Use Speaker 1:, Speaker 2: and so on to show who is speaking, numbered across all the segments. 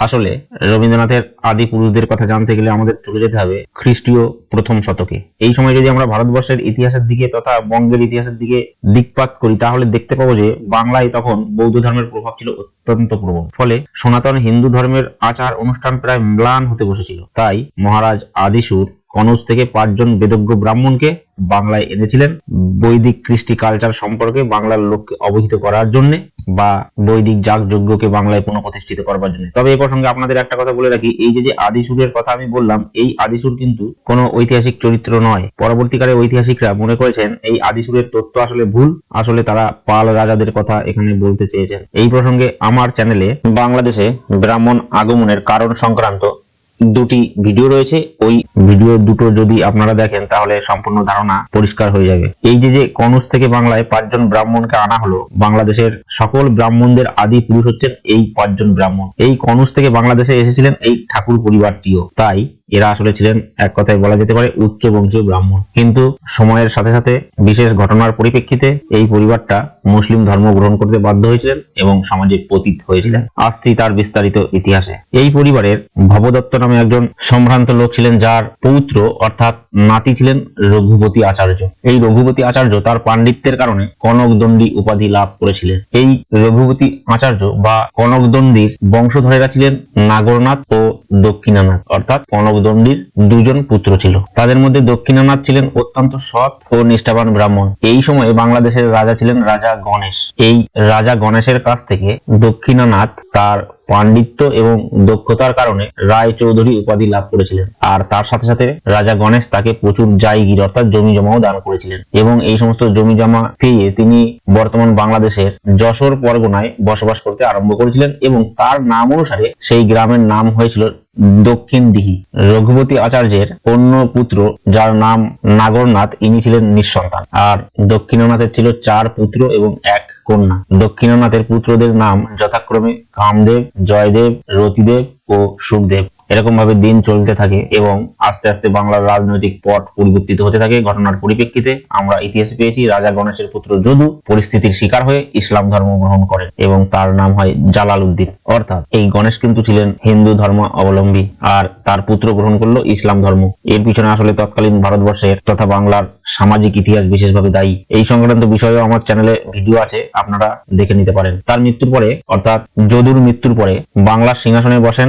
Speaker 1: আসলে রবীন্দ্রনাথের আদি পুরুষদের কথা জানতে গেলে আমাদের চলে যেতে হবে খ্রিস্টীয় প্রথম শতকে। এই সময় যদি আমরা ভারতবর্ষের ইতিহাসের দিকে তথা বঙ্গের ইতিহাসের দিকে দিকপাত করি, তাহলে দেখতে পাবো যে বাংলায় তখন বৌদ্ধ ধর্মের প্রভাব ছিল অত্যন্ত প্রবল। ফলে সনাতন হিন্দু ধর্মের আচার অনুষ্ঠান প্রায় ম্লান হতে বসেছিল। তাই মহারাজ আদিসুর কনৌজ থেকে পাঁচজন বেদজ্ঞ ব্রাহ্মণকে বাংলায় এনেছিলেন বৈদিক কৃষ্টি কালচার সম্পর্কে বাংলার লোককে অবহিত করার জন্য বা বৈদিক যাগ যজ্ঞকে বাংলায় পুনঃপ্রতিষ্ঠিত করবার জন্য। তবে এ প্রসঙ্গে আপনাদের একটা কথা বলে রাখি, এই যে যে আদিসুরের কথা আমি বললাম, এই আদিসুর কিন্তু কোনো ঐতিহাসিক চরিত্র নয়। পরবর্তীকালে ঐতিহাসিকরা মনে করেছেন এই আদিসুরের তথ্য আসলে ভুল, আসলে তারা পাল রাজাদের কথা এখানে বলতে চেয়েছেন। এই প্রসঙ্গে আমার চ্যানেলে বাংলাদেশে ব্রাহ্মণ আগমনের কারণ সংক্রান্ত দুটি ভিডিও রয়েছে। ওই ভিডিও দুটো যদি আপনারা দেখেন, তাহলে সম্পূর্ণ ধারণা পরিষ্কার হয়ে যাবে। এই যে যে কনৌজ থেকে বাংলায় পাঁচজন ব্রাহ্মণকে আনা হলো, বাংলাদেশের সকল ব্রাহ্মণদের আদি পুরুষ হচ্ছেন এই পাঁচজন ব্রাহ্মণ। এই কনৌজ থেকে বাংলাদেশে এসেছিলেন এই ঠাকুর পরিবারটিও। তাই এরা আসলে ছিলেন এক কথায় বলা যেতে পারে উচ্চ বংশীয় ব্রাহ্মণ। কিন্তু সময়ের সাথে সাথে বিশেষ ঘটনার পরিপ্রেক্ষিতে এই পরিবারটা মুসলিম ধর্ম গ্রহণ করতে বাধ্য হয়েছিলেন এবং সমাজে পতিত হয়েছিলেন। আসছি তার বিস্তারিত ইতিহাসে। এই পরিবারের ভবদত্ত নামে একজন সম্ভ্রান্ত লোক ছিলেন যার পৌত্র অর্থাৎ নাতি ছিলেন রঘুপতি আচার্য। এই রঘুপতি আচার্য তার পাণ্ডিত্যের কারণে কনকদণ্ডী উপাধি লাভ করেছিলেন। এই রঘুপতি আচার্য বা কনকদণ্ডীর বংশধরেরা ছিলেন নাগরনাথ ও দক্ষিণানাথ। অর্থাৎ কনকদণ্ডীর দুজন পুত্র ছিল। তাদের মধ্যে দক্ষিণানাথ ছিলেন অত্যন্ত সৎ ও নিষ্ঠাবান ব্রাহ্মণ। এই সময়ে বাংলাদেশের রাজা ছিলেন রাজা গণেশ। এই রাজা গণেশের কাছ থেকে দক্ষিণানাথ তার পাণ্ডিত্য এবং দক্ষতার কারণে রায় চৌধুরী উপাধি লাভ করেছিলেন। আর তার সাথে সাথে রাজা গণেশ তাকে প্রচুর জায়গির অর্থাৎ জমি জমাও দান করেছিলেন। এবং এই সমস্ত জমি জমা পেয়ে তিনি বর্তমান বাংলাদেশের যশোর পরগনায় বসবাস করতে আরম্ভ করেছিলেন এবং তার নাম অনুসারে সেই গ্রামের নাম হয়েছিল দক্ষিণ দিঘি। রঘুপতি আচার্যের অন্য পুত্র, যার নাম নাগরনাথ, ইনি ছিলেন নিঃসন্তান। আর দক্ষিণনাথের ছিল চার পুত্র এবং এক কন্যা। দক্ষিণনাথের পুত্রদের নাম যথাক্রমে কামদেব জয়দেব রতিদেব ও সুখদেব এরকম ভাবে দিন চলতে থাকে এবং আস্তে আস্তে বাংলার রাজনৈতিক পট পরিবর্তিত হতে থাকে। ঘটনার পরিপ্রেক্ষিতে আমরা ইতিহাসে পেয়েছি, রাজা গণেশের পুত্র যদু পরিস্থিতির শিকার হয়ে ইসলাম ধর্ম গ্রহণ করেন এবং তার নাম হয় জালাল উদ্দিন অর্থাৎ এই গণেশ কিন্তু ছিলেন হিন্দু ধর্ম অবলম্বী আর তার পুত্র গ্রহণ করল ইসলাম ধর্ম। এর পিছনে আসলে তৎকালীন ভারতবর্ষের তথা বাংলার সামাজিক ইতিহাস বিশেষভাবে দায়ী। এই সংক্রান্ত বিষয়েও আমার চ্যানেলে ভিডিও আছে, আপনারা দেখে নিতে পারেন। তার মৃত্যুর পরে, অর্থাৎ যদুর মৃত্যুর পরে বাংলার সিংহাসনে বসেন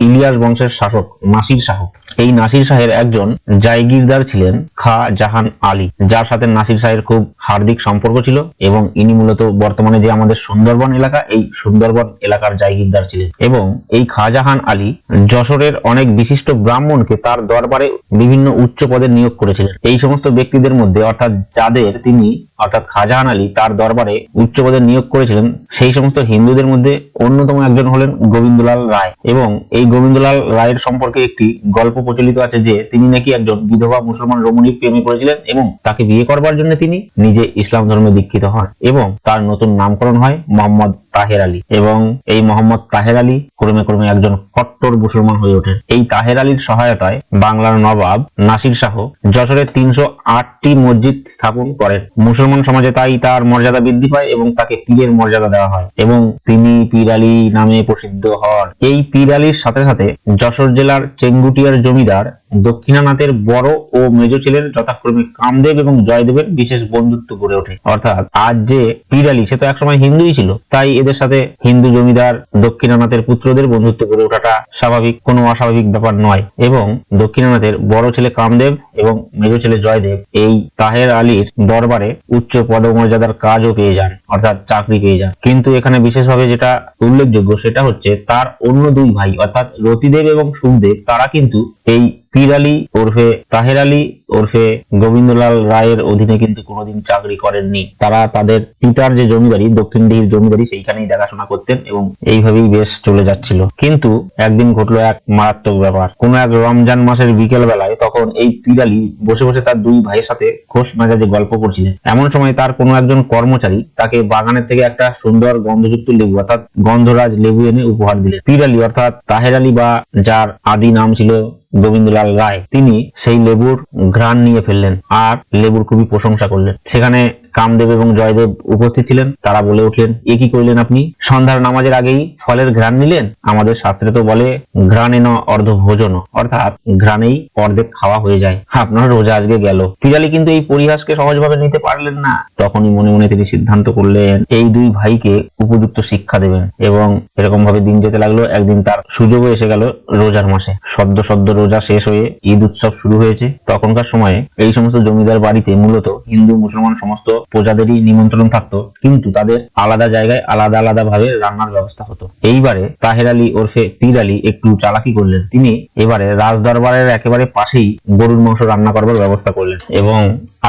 Speaker 1: ইলিয়াস বংশের শাসক, নাসির শাহ। এই নাসির শাহের একজন জায়গিরদার ছিলেন খা জাহান আলী, যার সাথে নাসির শাহের খুব হার্দিক সম্পর্ক ছিল এবং ইনি মূলত বর্তমানে যে আমাদের সুন্দরবন এলাকা, এই সুন্দরবন এলাকার জায়গিরদার ছিলেন। এবং এই খাজাহান আলী যশোরের অনেক বিশিষ্ট ব্রাহ্মণকে তার দরবারে বিভিন্ন উচ্চ পদে নিয়োগ করেছিলেন। এই সমস্ত ব্যক্তিদের মধ্যে, অর্থাৎ যাদের তিনি, অর্থাৎ খাজাহান আলী, তার দরবারে উচ্চ পদে নিয়োগ করেছিলেন, সেই সমস্ত হিন্দুদের মধ্যে অন্যতম একজন হলেন গোবিন্দলাল রায়। এবং এই গোবিন্দলাল রায়ের সম্পর্কে একটি গল্প প্রচলিত আছে যে তিনি নাকি একজন বিধবা মুসলমান রমণীর প্রেমে পড়েছিলেন এবং তাকে বিয়ে করবার জন্য তিনি নিজে ইসলাম ধর্মে দীক্ষিত হন এবং তার নতুন নামকরণ হয় মোহাম্মদ তাহের আলী। এবং এই মোহাম্মদ তাহের আলী ক্রমে ক্রমে একজন কট্টর মুসলমান হয়ে ওঠেন। এই তাহের আলীর সহায়তায় বাংলার নবাব নাসির শাহ যশোরে তিনশো আটটি মসজিদ স্থাপন করেন। মুসলমান সমাজে তাই তার মর্যাদা বৃদ্ধি পায় এবং তাকে পীরের মর্যাদা দেওয়া হয়। এবং তিনি পীর আলী নামে প্রসিদ্ধ হন। এই পীর আলীর সাথে সাথে যশোর জেলার চেঙ্গুটিয়ার জমিদার দক্ষিণানাথের বড় ও মেজ ছেলের যথাক্রমে কামদেব এবং জয়দেবের বিশেষ বন্ধুত্ব গড়ে ওঠে। অর্থাৎ আজ যে পিরালি সে তো একসময় হিন্দুই ছিল, তাই এদের সাথে হিন্দু জমিদার দক্ষিণানাথের পুত্রদের বন্ধুত্ব গড়ে ওঠাটা স্বাভাবিক, কোনো অস্বাভাবিক ব্যাপার নয়। এবং দক্ষিণানাথের বড় ছেলে কামদেব এবং মেজ ছেলে জয়দেব এই তাহের আলীর দরবারে উচ্চ পদমর্যাদার কাজও পেয়ে যান, অর্থাৎ চাকরি পেয়ে যান। কিন্তু এখানে বিশেষভাবে যেটা উল্লেখযোগ্য সেটা হচ্ছে তার অন্য দুই ভাই, অর্থাৎ রতিদেব এবং সুখদেব, তারা কিন্তু এই পীর আলী ওরফে তাহের আলী ওরফে গোবিন্দলাল রায়ের অধীনে কিন্তু কোনোদিন চাকরি করেননি। তারা তাদের পিতার যে জমিদারি, দক্ষিণ দিহির জমিদারি, সেইখানেই দেখাশোনা করতেন এবং এইভাবেই বেশ চলে যাচ্ছিল। কিন্তু একদিন ঘটলো এক মারাত্মক ব্যাপার। কোন এক রমজান মাসের বিকেল বেলায় তখন এই পীর আলী বসে বসে তার দুই ভাইয়ের সাথে খোশ মেজাজে গল্প করছিলেন। এমন সময় তার কোনো একজন কর্মচারী তাকে বাগানের থেকে একটা সুন্দর গন্ধযুক্ত লেবু অর্থাৎ গন্ধরাজ লেবু এনে উপহার দিলেন। পীর আলী অর্থাৎ তাহের আলী বা যার আদি নাম ছিল গোবিন্দলাল রায় তিনি সেই লেবুর ঘ্রাণ নিয়ে ফেললেন আর লেবুর খুবই প্রশংসা করলেন। সেখানে কামদেব এবং জয়দেব উপস্থিত ছিলেন। তারা বলে উঠলেন, এ কি করলেন আপনি? সন্ধ্যার নামাজের আগেই ফলের ঘ্রাণ নিলেন? আমাদের শাস্ত্রে তো বলে, ঘ্রাণে ন অর্ধ ভোজন। অর্থাৎ ঘ্রাণেই অর্ধেক খাওয়া হয়ে যায়। আপনার রোজা আজকে গেল। পিরালি কিন্তু এই পরিহাসকে সহজভাবে নিতে পারলেন না। তখনই মনে মনে তিনি সিদ্ধান্ত করলেন, এই দুই ভাইকে উপযুক্ত শিক্ষা দেবেন। এবং এরকম ভাবে দিন যেতে লাগল। একদিন তার সুযোগও এসে গেল রোজার মাসে। সদ্য সদ্য রোজা শেষ হয়ে ঈদ উৎসব শুরু হয়েছে। তখনকার সময়ে এই সমস্ত জমিদার বাড়িতে মূলত হিন্দু, মুসলমান সমস্ত প্রজাদেরই নিমন্ত্রণ থাকতো, কিন্তু তাদের আলাদা জায়গায় আলাদা আলাদা ভাবে রান্নার ব্যবস্থা হতো। এইবারে তাহের আলী ওরফে পীর আলী একটু চালাকি করলেন। তিনি এবারে রাজদরবারের একেবারে পাশেই গরুর মাংস রান্না করবার ব্যবস্থা করলেন এবং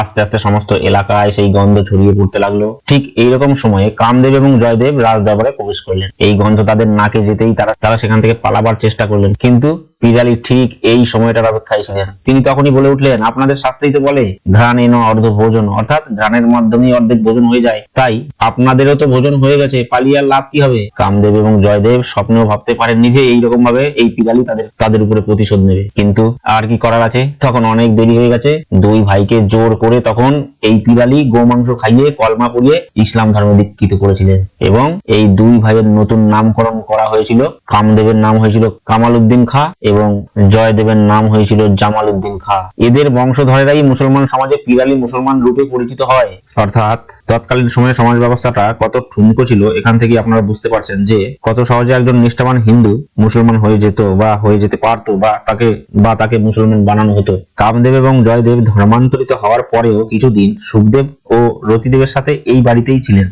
Speaker 1: আস্তে আস্তে সমস্ত এলাকায় সেই গন্ধ ছড়িয়ে পড়তে লাগল। ঠিক এইরকম সময়ে কামদেব এবং জয়দেব রাজ দরবারে প্রবেশ করলেন। এই গন্ধ তাদের নাকে যেতেই তারা তারা সেখান থেকে পালাবার চেষ্টা করলেন। কিন্তু পিরালি ঠিক এই সময়টার অপেক্ষায় ছিলেন। তিনি তখনই বলে উঠলেন, আপনাদের শাস্ত্রেই তো বলে, ঘ্রাণ এন অর্ধ ভোজন। অর্থাৎ ঘ্রাণের মাধ্যমেই অর্ধেক ভোজন হয়ে যায়। তাই আপনাদেরও তো ভোজন হয়ে গেছে, পালিয়ে আর লাভ কি হবে? কামদেব এবং জয়দেব স্বপ্নেও ভাবতে পারেননি যে এইরকম ভাবে এই পিরালি তাদের তাদের উপরে প্রতিশোধ নেবে। কিন্তু আর কি করার আছে? তখন অনেক দেরি হয়ে গেছে। দুই ভাইকে জোর করে তখন এই পিরালি গোমাংস খাইয়ে কলমা পরিয়ে ইসলাম ধর্মে দীক্ষিত করেছিলেন। এবং এই দুই ভাইয়ের নতুন নামকরণ করা হয়েছিল। কামদেবের নাম হয়েছিল কামাল উদ্দিন খা এবং জয়দেবের নাম হয়েছিল জামাল উদ্দিন খা। এদের বংশধরেরাই মুসলমান সমাজে পিরালি মুসলমান রূপে পরিচিত হয়। অর্থাৎ তৎকালীন সময়ে সমাজ ব্যবস্থাটা কত ঠুমকো ছিল এখান থেকে আপনারা বুঝতে পারছেন যে, কত সহজে একজন নিষ্ঠাবান হিন্দু মুসলমান হয়ে যেত বা হয়ে যেতে পারতো বা তাকে বা তাকে মুসলমান বানানো হতো। কামদেব এবং জয়দেব ধর্মান্তরিত হওয়ার পরেও কিছুদিন সুখদেব ও রতিদেবের সাথে এই বাড়িতেই ছিলেন।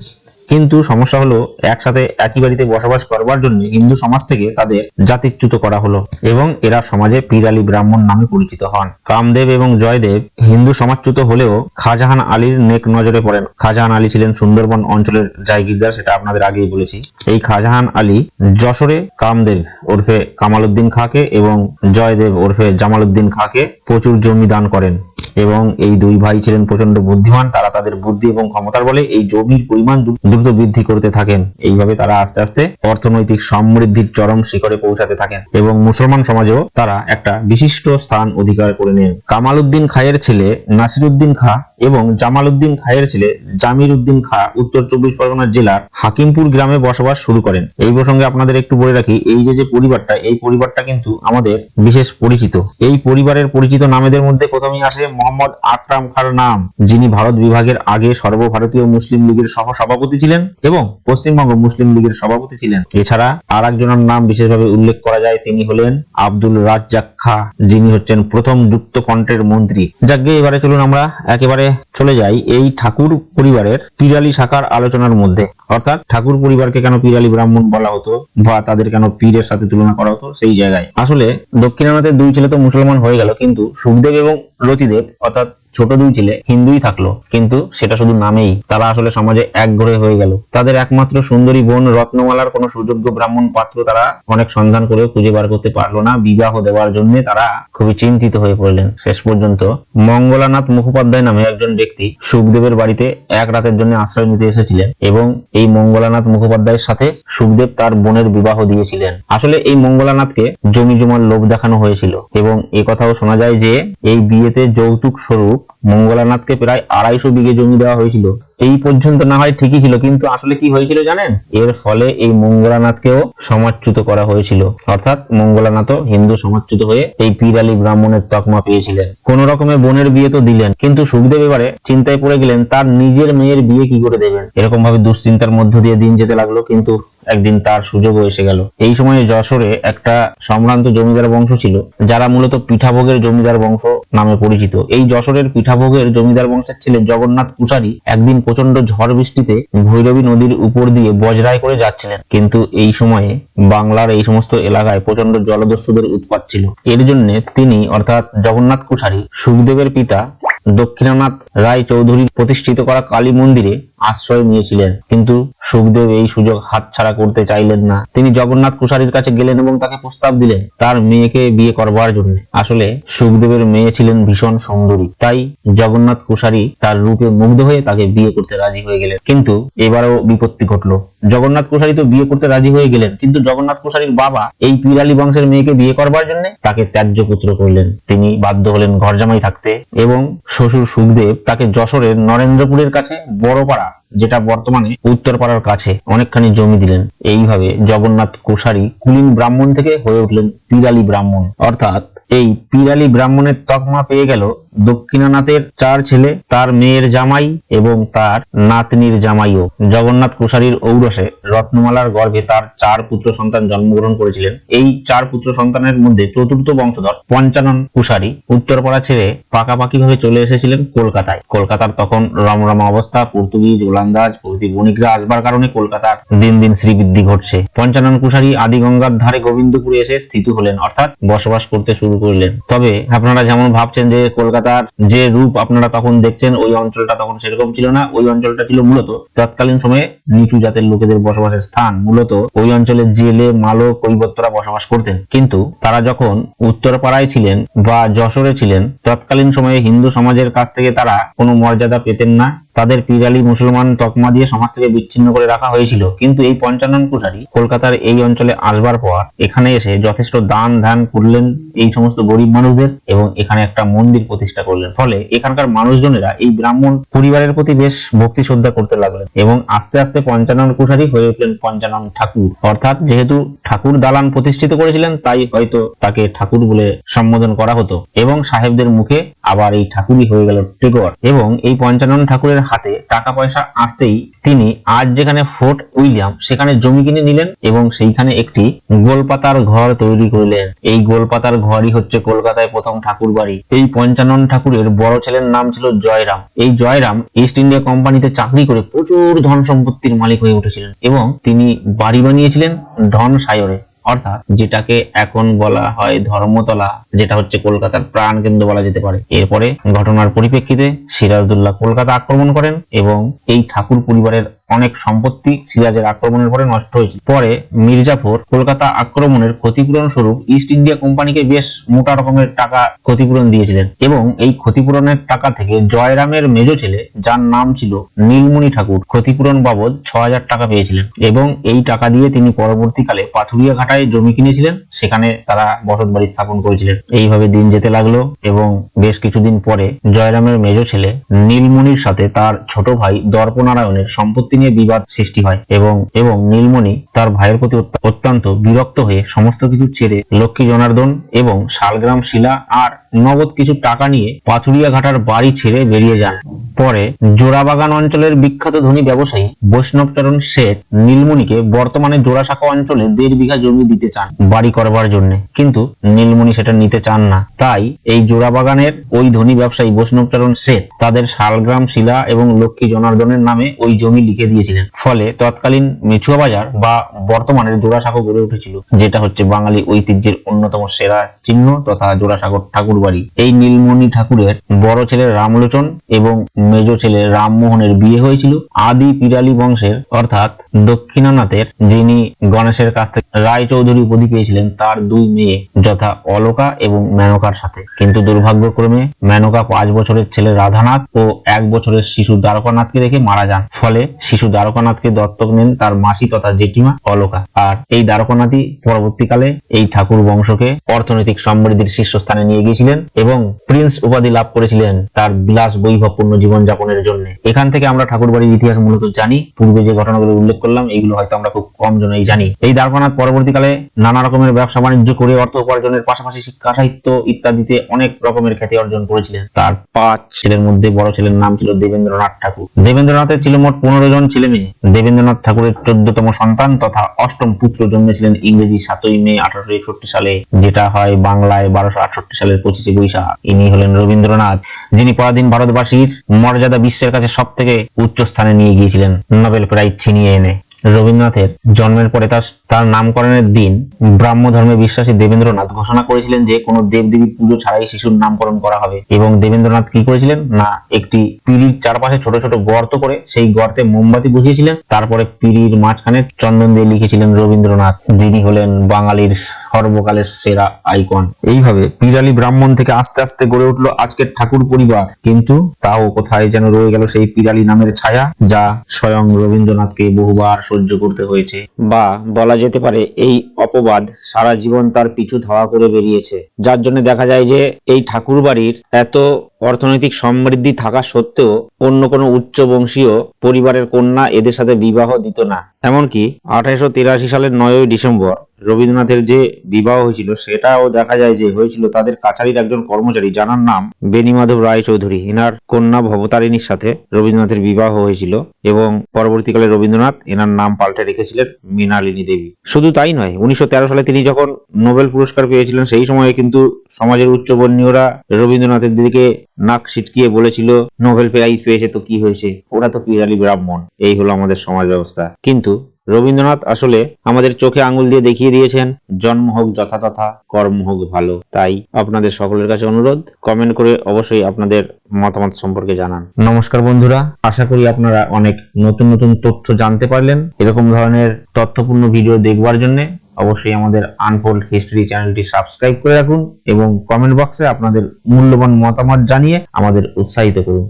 Speaker 1: কিন্তু সমস্যা হলো, একসাথে একই বাড়িতে বসবাস করবার জন্য হিন্দু সমাজ থেকে তাদের জাতিচ্যুত করা হলো এবং এরা সমাজে পিরালি ব্রাহ্মণ নামে পরিচিত হন। কামদেব এবং জয়দেব হিন্দু সমাজচ্যুত হলেও খাজাহান আলীর নেক নজরে পড়েন। খাজাহান আলী ছিলেন সুন্দরবন অঞ্চলের জায়গিরদার, সেটা আপনাদের আগেই বলেছি। এই খাজাহান আলী যশোরে কামদেব ওরফে কামালউদ্দিন খাকে এবং জয়দেব ওরফে জামালউদ্দিন খাকে প্রচুর জমি দান করেন। এবং এই দুই ভাই ছিলেন প্রচণ্ড বুদ্ধিমান, তারা তাদের বুদ্ধি এবং ক্ষমতার বলে এই জমির পরিমাণ দ্রুত বৃদ্ধি করতে থাকেন। এইভাবে তারা আস্তে আস্তে অর্থনৈতিক সমৃদ্ধির চরম শিখরে পৌঁছাতে থাকেন এবং মুসলমান সমাজেও তারা একটা বিশিষ্ট স্থান অধিকার করে নেন। কামাল উদ্দিন খায়ের ছেলে নাসির উদ্দিন খা এবং জামাল উদ্দিন খায়ের ছেলে জামির উদ্দিন খা উত্তর চব্বিশ পরগনা জেলার হাকিমপুর গ্রামে বসবাস শুরু করেন। এই প্রসঙ্গে আপনাদের একটু বলে রাখি, এই যে যে পরিবারটা, এই পরিবারটা কিন্তু আমাদের বিশেষ পরিচিত। এই পরিবারের পরিচিত নামেদের মধ্যে প্রথমেই আসে মোহাম্মদ আকরাম খার নাম, যিনি ভারত বিভাগের আগে সর্বভারতীয় মুসলিম লীগের সহ সভাপতি ছিলেন এবং পশ্চিমবঙ্গ মুসলিম লীগের সভাপতি ছিলেন। এছাড়া আর একজনের নাম বিশেষভাবে উল্লেখ করা যায় তিনি হলেন আব্দুল রাজ্জাক খা, যিনি হচ্ছেন প্রথম যুক্ত কণ্ঠের মন্ত্রী। যাকে এবারে চলুন আমরা একেবারে চলে যাই এই ঠাকুর পরিবারের পিরালি শাখার আলোচনার মধ্যে। অর্থাৎ ঠাকুর পরিবারকে কেন পিরালি ব্রাহ্মণ বলা হতো বা তাদের কেন পীরের সাথে তুলনা করা হতো সেই জায়গায়। আসলে দক্ষিণানাথের দুই ছেলে তো মুসলমান হয়ে গেল, কিন্তু সুখদেব এবং রতিদেব, অর্থাৎ ছোট দুই ছেলে, হিন্দুই থাকল, কিন্তু সেটা শুধু নামেই। তারা আসলে সমাজে এক ঘরে হয়ে গেল। তাদের একমাত্র সুন্দরী বোন রত্নমালার কোনো সুযোগ্য ব্রাহ্মণ পাত্র তারা অনেক সন্ধান করেও খুঁজে বার করতে পারল না। বিবাহ দেওয়ার জন্য তারা খুবই চিন্তিত হয়ে পড়লেন। শেষ পর্যন্ত মঙ্গলানাথ মুখোপাধ্যায় নামে একজন ব্যক্তি সুখদেবের বাড়িতে এক রাতের জন্য আশ্রয় নিতে এসেছিলেন এবং এই মঙ্গলানাথ মুখোপাধ্যায়ের সাথে সুখদেব তার বোনের বিবাহ দিয়েছিলেন। আসলে এই মঙ্গলানাথকে জমি জমার লোভ দেখানো হয়েছিল এবং এ কথাও শোনা যায় যে, এই বিয়েতে যৌতুক স্বরূপ মঙ্গলানাথকে প্রায় আড়াইশো বিঘে জমি দেওয়া হয়েছিল। এই পর্যন্ত না হয় ঠিকই ছিল, কিন্তু আসলে কি হয়েছিল জানেন? এর ফলে এই মঙ্গলানাথকেও সমাজচ্যুত করা হয়েছিল। অর্থাৎ মঙ্গলানাথও হিন্দু সমাজচ্যুত হয়ে এই পিরালি ব্রাহ্মণের তকমা পেয়েছিলেন। কোন রকমের বোনের বিয়ে তো দিলেন, কিন্তু সুখদেব এবারে চিন্তায় পড়ে গেলেন, তার নিজের মেয়ের বিয়ে কি করে দেবেন? এরকম ভাবে দুশ্চিন্তার মধ্য দিয়ে দিন যেতে লাগল, কিন্তু একদিন তার সুযোগও এসে গেল। এই সময়ে যশোরে একটা সম্ভ্রান্ত জমিদার বংশ ছিল, যারা মূলত পিঠাভোগের জমিদার বংশ নামে পরিচিত। এই যশোরের পিঠাভোগের জমিদার বংশের ছেলে জগন্নাথ কুশারি একদিন প্রচণ্ড ঝড় বৃষ্টিতে ভৈরবী নদীর উপর দিয়ে বজরায় করে যাচ্ছিলেন। কিন্তু এই সময়ে বাংলার এই সমস্ত এলাকায় প্রচণ্ড জলদস্যুদের উৎপাত ছিল। এর জন্য তিনি অর্থাৎ জগন্নাথ কুশারি সুখদেবের পিতা দক্ষিণানাথ রায় চৌধুরী প্রতিষ্ঠিত করা কালী মন্দিরে আশ্রয় নিয়েছিলেন। কিন্তু সুখদেব এই সুযোগ হাতছাড়া করতে চাইলেন না। তিনি জগন্নাথ কুশারির কাছে গেলেন এবং তাকে প্রস্তাব দিলেন তার মেয়েকে বিয়ে করবার জন্য। আসলে সুখদেবের মেয়ে ছিলেন ভীষণ সুন্দরী। তাই জগন্নাথ কুশারি তার রূপে মুগ্ধ হয়ে তাকে বিয়ে করতে রাজি হয়ে গেলেন। কিন্তু এবারও বিপত্তি ঘটলো। জগন্নাথ কুশারি তো বিয়ে করতে রাজি হয়ে গেলেন। কিন্তু জগন্নাথ কুশারির বাবা এই পিরালি বংশের মেয়েকে বিয়ে করবার জন্য তাকে ত্যায্য পুত্র করলেন। তিনি বাধ্য হলেন ঘর জামাই থাকতে এবং শ্বশুর সুখদেব তাকে যশোরের নরেন্দ্রপুরের কাছে বড়পাড়া যেটা বর্তমানে উত্তরপাড়ার কাছে অনেকখানি জমি দিলেন। এইভাবে জগন্নাথ কোষারি কুলীন ব্রাহ্মণ থেকে হয়ে উঠলেন পিরালি ব্রাহ্মণ। অর্থাৎ এই পিরালি ব্রাহ্মণের তকমা পেয়ে গেল দক্ষিণানাথের চার ছেলে, তার মেয়ের জামাই এবং তার নাতনির জামাইও। জগন্নাথ কুশারীর ঔরসে রত্নমালার গর্ভে তার চার পুত্র সন্তান জন্মগ্রহণ করেছিলেন। এই চার পুত্র সন্তানের মধ্যে চতুর্থ বংশধর পঞ্চানন কুশারী উত্তরপাড়া ছেড়ে পাকাপাকি ভাবে চলে এসেছিলেন কলকাতায়। কলকাতার তখন রমরমা অবস্থা, পর্তুগিজ ওলান্দাজ প্রভৃতি বণিকরা আসবার কারণে কলকাতার দিন দিন শ্রীবৃদ্ধি ঘটছে। পঞ্চানন কুশারী আদি গঙ্গার ধারে গোবিন্দপুরে এসে স্থিত হলেন, অর্থাৎ বসবাস করতে শুরু করলেন। তবে আপনারা যেমন ভাবছেন যে কলকাতার যে রূপ আপনারা তখন দেখছেন, ওই অঞ্চলটা তখন সেরকম ছিল না। ওই অঞ্চলটা ছিল মূলত তৎকালীন সময়ে নিচু জাতের লোকেদের বসবাসের স্থান। মূলত ওই অঞ্চলে জেলে মালো কৈবত্যরা বসবাস করতেন। কিন্তু তারা যখন উত্তরপাড়ায় ছিলেন বা যশোরে ছিলেন, তৎকালীন সময়ে হিন্দু সমাজের কাছ থেকে তারা কোনো মর্যাদা পেতেন না। তাদের পিরালি মুসলমান তকমা দিয়ে সমাজ থেকে বিচ্ছিন্ন করে রাখা হয়েছিল। কিন্তু এই পঞ্চানন পূজারী কলকাতার এই অঞ্চলে আসবার পর এখানে এসে যথেষ্ট দান ধ্যান করলেন এই সমস্ত গরিব মানুষদের এবং এখানে একটা মন্দির প্রতিষ্ঠা করলেন। ফলে এখানকার মানুষজনেরা এই ব্রাহ্মণ পরিবারের প্রতি বেশ ভক্তি শ্রদ্ধা করতে লাগলেন এবং আস্তে আস্তে পঞ্চানন কুশারী হয়ে উঠলেন পঞ্চানন ঠাকুর। অর্থাৎ যেহেতু ঠাকুর দালান প্রতিষ্ঠিত করেছিলেন, তাই হয়তো তাকে ঠাকুর বলে সম্বোধন করা হতো এবং সাহেবদের মুখে আবার এই ঠাকুরই হয়ে গেল টেগর এবং এই পঞ্চানন ঠাকুরের হাতে টাকা পয়সা আসতেই তিনি আজ যেখানে ফোর্ট উইলিয়াম, সেখানে জমি কিনে নিলেন এবং সেইখানে একটি গোলপাতার ঘর তৈরি করলেন। এই গোলপাতার ঘরই হচ্ছে কলকাতায় প্রথম ঠাকুর বাড়ি এই পঞ্চানন ঠাকুরের বড় ছেলের নাম ছিল জয়রাম। এই জয়রাম ইস্ট ইন্ডিয়া কোম্পানিতে চাকরি করে প্রচুর ধন সম্পত্তির মালিক হয়ে উঠেছিলেন এবং তিনি বাড়ি বানিয়েছিলেন ধন সায়রে অর্থাৎ যেটাকে এখন বলা হয় ধর্মতলা, যেটা হচ্ছে কলকাতার প্রাণ কেন্দ্র বলা যেতে পারে। এরপরে ঘটনার পরিপ্রেক্ষিতে সিরাজদুল্লাহ কলকাতা আক্রমণ করেন এবং এই ঠাকুর পরিবারের অনেক সম্পত্তি সিরাজের আক্রমণের পরে নষ্ট হয়েছিল। পরে মির্জাফর কলকাতা আক্রমণের ক্ষতিপূরণ স্বরূপ ইস্ট ইন্ডিয়া কোম্পানিকে বেশ মোটা রকমের টাকা ক্ষতিপূরণ দিয়েছিলেন এবং এই ক্ষতিপূরণের টাকা থেকে জয়রামের মেজ ছেলে, যার নাম ছিল নীলমণি ঠাকুর, ক্ষতিপূরণ বাবদ ছ হাজার টাকা পেয়েছিলেন এবং এই টাকা দিয়ে তিনি পরবর্তীকালে পাথুরিয়া ঘাটায় জমি কিনেছিলেন, সেখানে তারা বসত বাড়ি স্থাপন করেছিলেন। এইভাবে দিন যেতে লাগল এবং বেশ কিছুদিন পরে জয়রামের মেজ ছেলে নীলমণির সাথে তার ছোট ভাই দর্পনারায়ণের সম্পত্তি নিয়ে বিবাদ সৃষ্টি হয় এবং এবং নীলমণি তার ভাইয়ের প্রতি অত্যন্ত বিরক্ত হয়ে সমস্ত কিছু ছেড়ে লক্ষ্মী জনার্দন এবং শালগ্রাম শিলা আর নগদ কিছু টাকা নিয়ে পাথুরিয়া ঘাটার বাড়ি ছেড়ে বেরিয়ে যান। পরে জোড়াবাগান অঞ্চলের বিখ্যাত ধনী ব্যবসায়ী বৈষ্ণবচরণ শেঠ নীলমণিকে বর্তমানে জোড়াসাঁকো অঞ্চলে দেড় বিঘা জমি দিতে চান বাড়ি করবার জন্য। কিন্তু নীলমণি সেটা নিতে চান না। তাই এই জোড়াবাগানের ওই ধনী ব্যবসায়ী বৈষ্ণবচরণ শেঠ তাদের শালগ্রাম শিলা এবং লক্ষ্মী জনার্দনের নামে ওই জমি লিখে দিয়েছিলেন। ফলে তৎকালীন মেচুয়া বাজার বা বর্তমানের জোড়াসাঁকো গড়ে উঠেছিল, যেটা হচ্ছে বাঙালি ঐতিহ্যের অন্যতম সেরা চিহ্ন তথা জোড়াসাঁকোর ঠাকুর বাড়ি। এই নীলমণি ঠাকুরের বড় ছেলে রামলোচন এবং মেজ ছেলে রামমোহনের বিয়ে হয়েছিল আদি পিরালি বংশের, অর্থাৎ দক্ষিণানাথের, যিনি গণেশের কাছ থেকে রায় চৌধুরী উপাধি পেয়েছিলেন তার দুই মেয়ে, যথা অলকা এবং মেনকার সাথে। কিন্তু দুর্ভাগ্যক্রমে মেনকা পাঁচ বছরের ছেলে রাধানাথ ও এক বছরের শিশু দ্বারকানাথকে রেখে মারা যান। ফলে শিশু দ্বারকানাথকে দত্তক নেন তার মাসি তথা জেঠিমা অলকা। আর এই দ্বারকানাথই পরবর্তীকালে এই ঠাকুর বংশকে অর্থনৈতিক সমৃদ্ধির শীর্ষস্থানে নিয়ে গিয়েছিলেন। এবং প্রিন্স উপাধি লাভ করেছিলেন তার বিলাস বৈভবপূর্ণ জীবনযাপনের জন্য। এখান থেকে আমরা ঠাকুর বাড়ির ইতিহাস মূলত জানি। পূর্বে যে ঘটনাগুলো উল্লেখ করলাম এইগুলো হয়তো আমরা খুব কম জনেই জানি। এই দ্বারকানাথ পরবর্তীকালে নানা রকমের ব্যবসা বাণিজ্য করে অর্থ উপার্জনের পাশাপাশি শিক্ষা, সাহিত্য ইত্যাদিতে অনেক রকমের খ্যাতি অর্জন করেছিলেন। তার পাঁচ ছেলের মধ্যে বড় ছেলের নাম ছিল দেবেন্দ্রনাথ ঠাকুর। দেবেন্দ্রনাথের ছিল মোট পনেরো জন ছেলে মেয়ে দেবেন্দ্রনাথ ঠাকুরের চোদ্দতম সন্তান তথা অষ্টম পুত্র জন্মেছিলেন ইংরেজি সাতই মে আঠারোশো একষট্টি সালে, যেটা হয় বাংলায় বারোশো সালের পঁচিশে বৈশাখ। ইনি হলেন রবীন্দ্রনাথ, যিনি পরাধীন ভারতবাসীর মর্যাদা বিশ্বের কাছে সব থেকে উচ্চ স্থানে নিয়ে গিয়েছিলেন, নোবেল প্রাইজ ছিনিয়ে এনে। রবীন্দ্রনাথের জন্মের পরে তার তার নামকরণের দিন ব্রাহ্ম ধর্মে বিশ্বাসী দেবেন্দ্রনাথ ঘোষণা করেছিলেন যে কোনো দেবদেবীর পুজো ছাড়াই শিশুর নামকরণ করা হবে। এবং দেবেন্দ্রনাথ কি করেছিলেন? না, একটি পিড়ির চারপাশে ছোট ছোট গর্ত করে সেই গর্তে মোমবাতি বুঝিয়েছিলেন তারপরে পিড়ির মাঝখানে চন্দন দিয়ে লিখেছিলেন রবীন্দ্রনাথ, যিনি হলেন বাঙালির সর্বকালের সেরা আইকন। এইভাবে পিরালি ব্রাহ্মণ থেকে আস্তে আস্তে গড়ে উঠল আজকের ঠাকুর পরিবার। কিন্তু তাও কোথায় যেন রয়ে গেল সেই পিরালি নামের ছায়া, যা স্বয়ং রবীন্দ্রনাথকে বহুবার সহ্য করতে হয়েছে। বা বলা যেতে পারে এই অপবাদ সারা জীবন তার পিছু ধাওয়া করে বেরিয়েছে। যার জন্য দেখা যায় যে এই ঠাকুর বাড়ির এত অর্থনৈতিক সমৃদ্ধি থাকা সত্ত্বেও অন্য কোনো উচ্চ বংশীয় পরিবারের কন্যা এদের সাথে বিবাহ দিত না। এমনকি আঠারোশো তিরাশি সালের নয়ই ডিসেম্বর রবীন্দ্রনাথের যে বিবাহ হয়েছিল, সেটাও দেখা যায় যে হয়েছিল তাদের কাছারির একজন কর্মচারী, যানার নাম বেনিমাধব রায় চৌধুরী এনার কন্যা ভবতারিণীর সাথে রবীন্দ্রনাথের বিবাহ হয়েছিল এবং পরবর্তীকালে রবীন্দ্রনাথ এনার নাম পাল্টে রেখেছিলেন মৃণালিনী দেবী। শুধু তাই নয়, উনিশশো সালে তিনি যখন নোবেল পুরস্কার পেয়েছিলেন, সেই সময়ে কিন্তু সমাজের উচ্চবর্ণীয়রা রবীন্দ্রনাথের দিকে নাক ছিটকিয়ে বলেছিল, নোবেল প্রাইজ পেয়েছে তো কি হয়েছে? ওরা তো পিরালি ব্রাহ্মণ। এই হলো আমাদের সমাজ ব্যবস্থা। কিন্তু রবীন্দ্রনাথ আসলে আমাদের চোখে আঙুল দিয়ে দেখিয়ে দিয়েছেন, জন্ম হোক যথাতথা, কর্ম হোক ভালো। তাই আপনাদের সকলের কাছে অনুরোধ, কমেন্ট করে অবশ্যই আপনাদের মতামত সম্পর্কে জানান। নমস্কার বন্ধুরা, আশা করি আপনারা অনেক নতুন নতুন তথ্য জানতে পারলেন। এরকম ধরনের তথ্যপূর্ণ ভিডিও দেখবার জন্য অবশ্যই আমাদের আনফোল্ড হিস্টরি চ্যানেলটি সাবস্ক্রাইব করে রাখুন এবং কমেন্ট বক্সে আপনাদের মূল্যবান মতামত জানিয়ে আমাদের উৎসাহিত করুন।